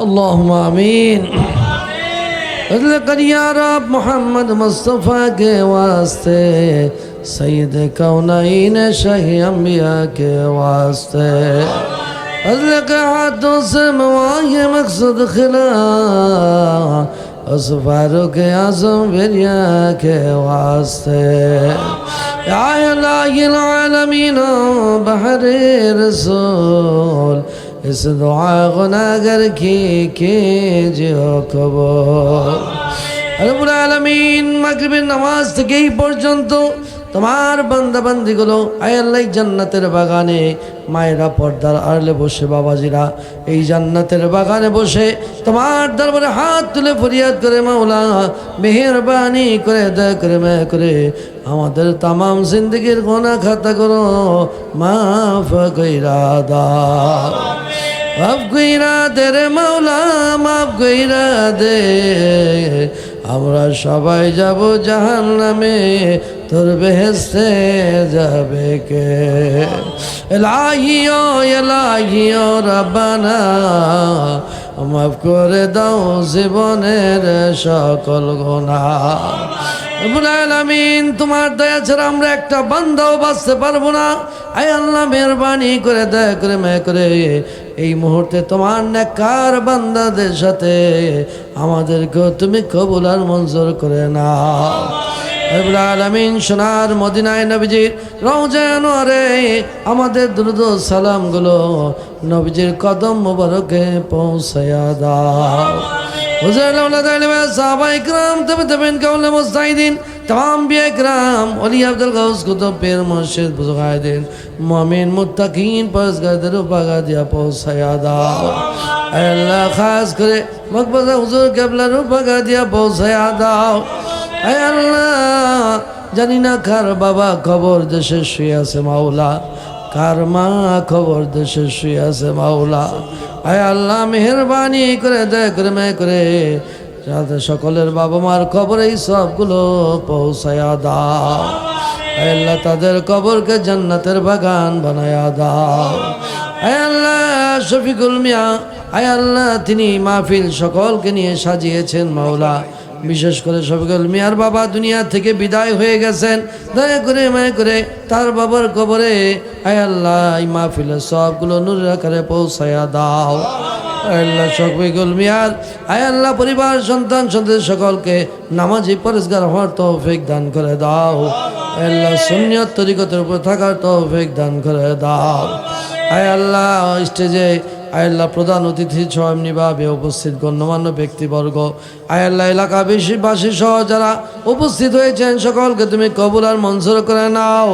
اللهم آمین کر رب محمد مصطفیٰ کے واسطے سید کونین شہی انبیاء کے واسطے حضرت ہاتھوں سے مواہ مقصد خلا اس فاروق اعظم بریا کے واسطے یا الہ العالمین بحر رسول اس دعا গুনাহগার কি কে যে খবর রব্বুল আলামিন মাগরিবের নামাজ থেকে এই পর্যন্ত তোমার বান্দা বান্দিগুলো আয়াল্লাই জান্নাতের বাগানে মায়েরা পর্দার আড়লে বসে, বাবাজিরা এই জান্নাতের বাগানে বসে তোমার দরবারে হাত তুলে ফরিয়াদ করে, মাওলা মেহরবানি করে, দয়া করে মায়া করে আমাদের তামাম জিন্দগির গোনা খাতা করো, মাফ কইরা দাও। মাফ কইরা দে রে মাওলা, মাফ কইরা দে। আমরা সবাই যাব জাহান নামে তোর বেহেস্তে যাবে কে? এলাহিও এলাহিও রাব্বানা, মাফ করে দাও জীবনের সকল গোনা আলামিন, তোমার দয়া ছাড়া আমরা একটা বান্দাও বাঁচতে পারব না। আয় আল্লাহ, মেহরবানি করে, দয়া করে, মেয়ে করে, এই মুহূর্তে তোমার নেকার বান্দাদের সাথে আমাদেরকেও তুমি কবুলার মঞ্জুর করে রব্বুল আলমিন সোনার মদিনায় নবীজির রৌজানোয়ারে আমাদের দ্রুত সালামগুলো নবীজির কদম মোবারকে পৌঁছায়া দাও। মমিন মুতাকিন পরস্কারদের উপাগা দিয়া পৌঁছায়া দাও। আল্লাহ, খাস করে মকবাজা হুজুর কেবলার উপাগা দিয়া পৌঁছায়া দাও। আল্লাহ, জানি না কার বাবা খবর দেশে শুয়ে আছে মাওলা, কার মা খবর দেশে শুয়ে আছে মাওলা। আয় আল্লাহ, মেহরবানি করে, দয়া করে মে করে, যাতে সকলের বাবা মার খবর এই সবগুলো পৌঁছায়া দাও। আল্লাহ, তাদের কবরকে জান্নাতের বাগান বানায়া দাও। আয় আল্লাহ, শফিকুল মিয়া আয় আল্লাহ, তিনি মাহফিল সকলকে নিয়ে সাজিয়েছেন মাওলা। বিশেষ করে শফিকুল মিয়ার বাবা দুনিয়া থেকে বিদায় হয়ে গেছেন। দয়া করে মায়া করে তার বাবার কবরে আয় আল্লাহ, এই সবগুলো নূরের আকারে পৌঁছায়া দাও। আল্লাহ শফিকুল মিয়ার, আয় আল্লাহ পরিবার, সন্তান সন্তান সকলকে নামাজি পরিষ্কার হওয়ার তৌফিক দান করে দাও। আল্লাহ সুনিয়ত তরিকতের উপর থাকার তৌফিক দান করে দাও। আয় আল্লাহ স্টেজে আয়াল্লাহ প্রধান অতিথি সহ এমনিভাবে উপস্থিত গণ্যমান্য ব্যক্তিবর্গ। আয়াল্লাহ এলাকা বেশিবাসী সহ যারা উপস্থিত হয়েছেন, সকলকে তুমি কবুল আর মঞ্জুর করে নাও।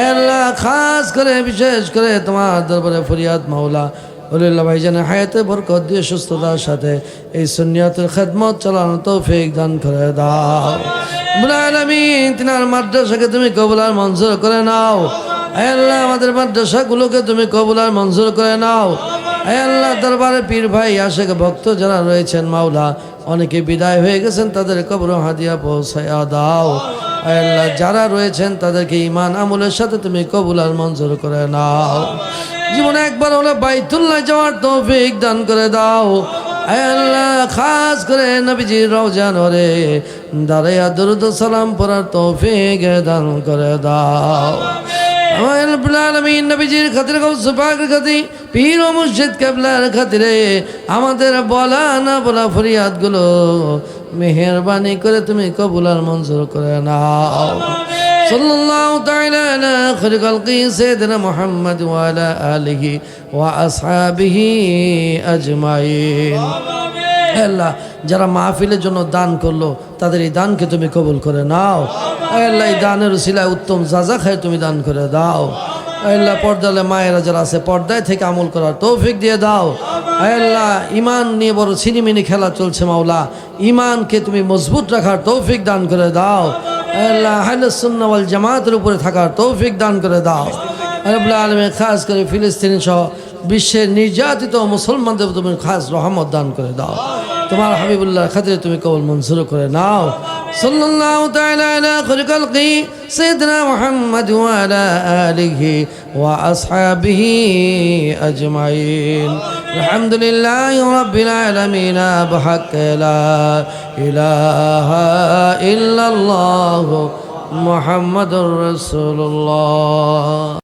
আয়াল্লাহ খাস করে, বিশেষ করে তোমার দরবারে ফরিয়াদ মাওলা হলিল্লা ভাইজানের হায়াতে বরকত দিয়ে সুস্থতার সাথে এই সুনিয়তের খেদমত চালানো তৌফিক দান করে দাও। বুলালামিন তিনার মাদ্রাসাকে তুমি কবুল আর মঞ্জুর করে নাও। আল্লাহ আমাদের মাদ্রাসাগুলোকে তুমি কবুল আর মঞ্জুর করে নাও। আল্লাহ দরবারে পীর ভাই আশেক ভক্ত যারা রয়েছেন, মাওলা, অনেকে বিদায় হয়ে গেছেন, তাদের কবর হাদিয়া পৌঁছায়া দাও। আল্লাহ, যারা রয়েছেন, তাদেরকে ইমান আমলের সাথে তুমি কবুল আর মঞ্জুর করে নাও। জীবনে একবার হলে বাইতুল্লাহ যাওয়ার তৌফিক দান করে দাও। আল্লাহ, খাস করে নবীজি রওজান রে দাঁড়াইয়া দরুদ সালাম পড়ার তৌফিক দান করে দাও। আমার রব্বুল আলামিন নবীজির খাতিরে গৌস পাকের খাতি পীর ও মুর্শিদ কেবলার খাতিরে আমাদের বলা না বলা ফরিয়াদগুলো মেহেরবানি করে তুমি কবুল আর মঞ্জুর করে নাও। সাল্লাল্লাহু তাআলা আলা খায়রি খালকি সাইয়্যিদিনা মুহাম্মদ ওয়া আলা আলিহি ওয়া আসহাবিহি আজমাইন। আল্লাহ, যারা মাহফিলের জন্য দান করল, তাদের এই দানকে তুমি কবুল করে নাও। আল্লাহ, এই দানের সিলায় উত্তম যাজা খায় তুমি দান করে দাও। আল্লাহ, পর্দালে মায়েরা যারা আছে, পর্দায় থেকে আমল করার তৌফিক দিয়ে দাও। আল্লাহ ইমান নিয়ে বড় ছিনিমিনি খেলা চলছে মাওলা। ইমানকে তুমি মজবুত রাখার তৌফিক দান করে দাও। আল্লাহ হাইলসুন্নাওয়াল জামাতের উপরে থাকার তৌফিক দান করে দাও। রব্লা আলমে খাস করে ফিলিস্তিন সহ বিশ্বের নির্যাতিত মুসলমানদের তুমি খাস রহমত দান করে দাও তোমার হাবিবুল্লাহ খাতিরে তুমি কবল মঞ্জুর করে নাও সাল্লাল্লাহু তাআলা আলা খালিকাল কি সাইয়্যিদিনা মুহাম্মদ ওয়া আলা আলিহি ওয়া আসহাবিহি আজমাইন الحمد لله رب العالمين بحق لا إله إلا الله محمد رسول الله